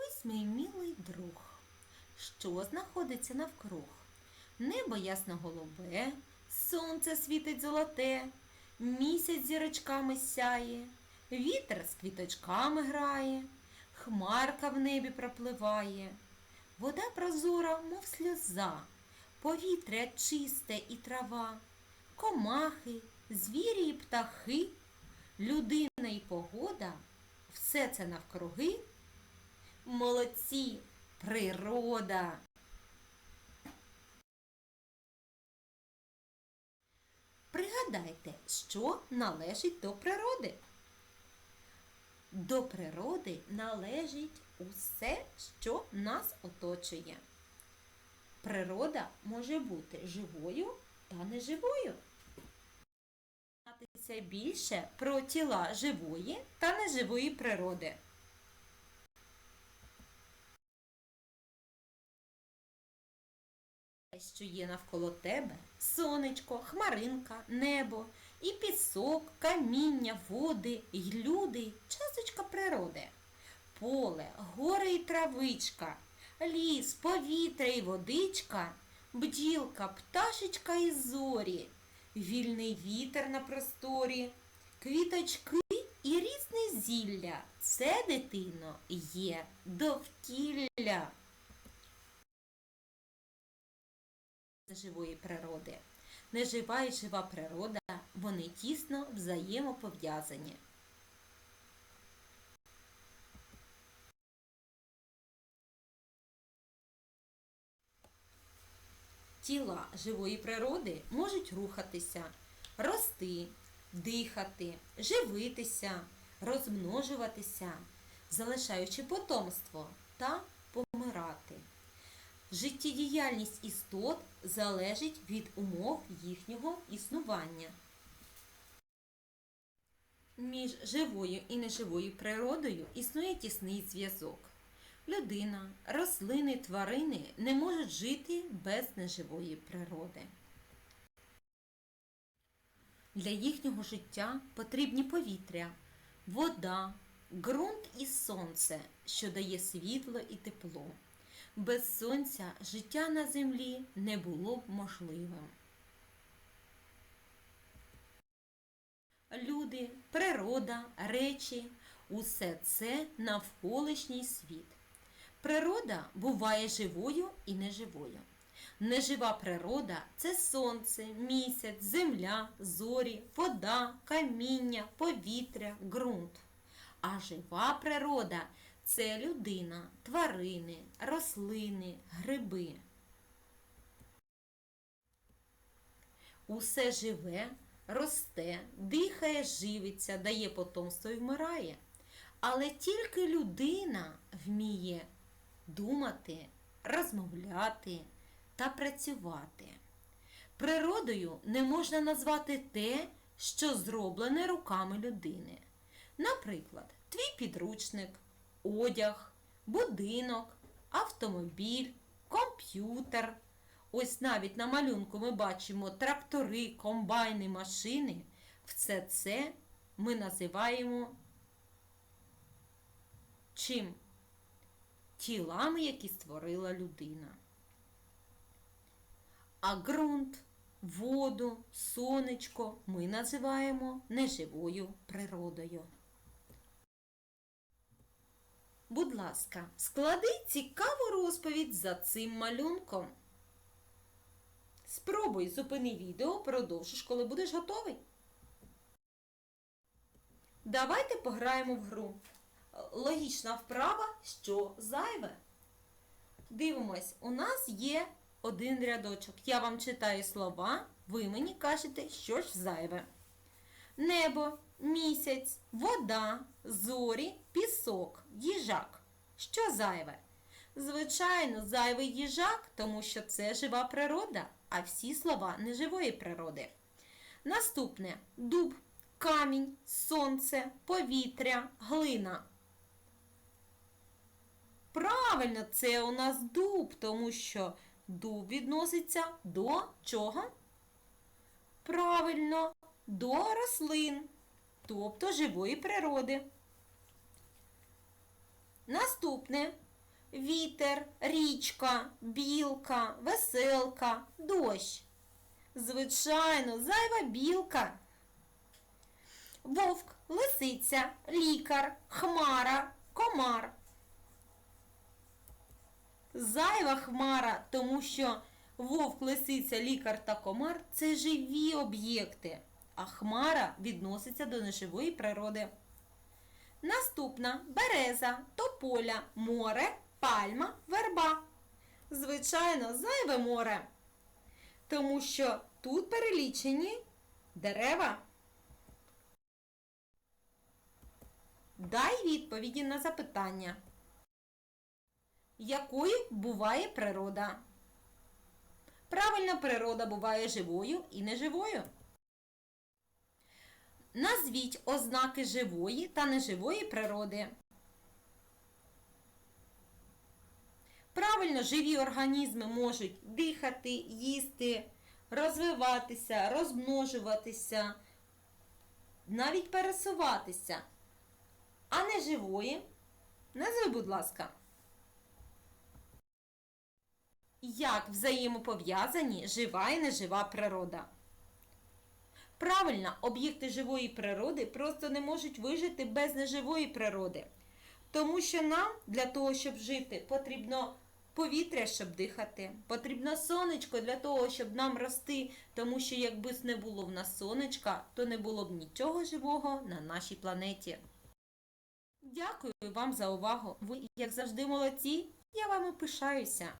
Дивись, мій милий друг, що знаходиться навкруг. Небо ясно голубе, сонце світить золоте, місяць зірочками сяє, вітер з квіточками грає, хмарка в небі пропливає, вода прозора, мов сльоза, повітря чисте і трава, комахи, звірі і птахи, людина і погода, все це навкруги. Молодці, природа. Пригадайте, що належить до природи. До природи належить усе, що нас оточує. Природа може бути живою та неживою. Знатися більше про тіла живої та неживої природи. Що є навколо тебе сонечко, хмаринка, небо, і пісок, каміння, води, й люди, часточка природи, поле, гори і травичка, ліс, повітря і водичка, бджілка, пташечка і зорі, вільний вітер на просторі, квіточки і різне зілля. Це, дитино, є довкілля. Живої природи. Нежива і жива природа, вони тісно взаємопов'язані. Тіла живої природи можуть рухатися, рости, дихати, живитися, розмножуватися, залишаючи потомство та помирати. Життєдіяльність істот залежить від умов їхнього існування. Між живою і неживою природою існує тісний зв'язок. Людина, рослини, тварини не можуть жити без неживої природи. Для їхнього життя потрібні повітря, вода, ґрунт і сонце, що дає світло і тепло. Без сонця життя на землі не було б можливим. Люди, природа, речі усе це навколишній світ. Природа буває живою і неживою. Нежива природа це сонце, місяць, земля, зорі, вода, каміння, повітря, ґрунт. А жива природа це людина, тварини, рослини, гриби. Усе живе, росте, дихає, живиться, дає потомство і вмирає. Але тільки людина вміє думати, розмовляти та працювати. Природою не можна назвати те, що зроблене руками людини. Наприклад, твій підручник, одяг, будинок, автомобіль, комп'ютер. Ось навіть на малюнку ми бачимо трактори, комбайни, машини. Все це ми називаємо чим? Тілами, які створила людина. А ґрунт, воду, сонечко ми називаємо неживою природою. Будь ласка, склади цікаву розповідь за цим малюнком. Спробуй зупини відео, продовжиш, коли будеш готовий. Давайте пограємо в гру. Логічна вправа, що зайве. Дивимось, у нас є один рядочок. Я вам читаю слова, ви мені кажете, що ж зайве. Небо, місяць, вода, зорі, пісок, їжак. Що зайве? Звичайно, зайвий їжак, тому що це жива природа, а всі слова неживої природи. Наступне дуб, камінь, сонце, повітря, глина. Правильно, це у нас дуб, тому що дуб відноситься до чого? Правильно, до рослин, тобто живої природи. Наступне вітер, річка, білка, веселка, дощ. Звичайно, зайва білка. Вовк, лисиця, лікар, хмара, комар. Зайва хмара, тому що вовк, лисиця, лікар та комар це живі об'єкти, а хмара відноситься до неживої природи. Наступна береза, тополя, море, пальма, верба. Звичайно, зайве море. Тому що тут перелічені дерева. Дай відповіді на запитання. Якою буває природа? Правильно, природа буває живою і неживою. Назвіть ознаки живої та неживої природи. Правильно, живі організми можуть дихати, їсти, розвиватися, розмножуватися, навіть пересуватися. А неживої? Назви, будь ласка. Як взаємопов'язані жива і нежива природа? Правильно, об'єкти живої природи просто не можуть вижити без неживої природи. Тому що нам для того, щоб жити, потрібно повітря, щоб дихати, потрібно сонечко для того, щоб нам рости, тому що якби не було в нас сонечка, то не було б нічого живого на нашій планеті. Дякую вам за увагу. Ви, як завжди, молодці. Я вами пишаюся.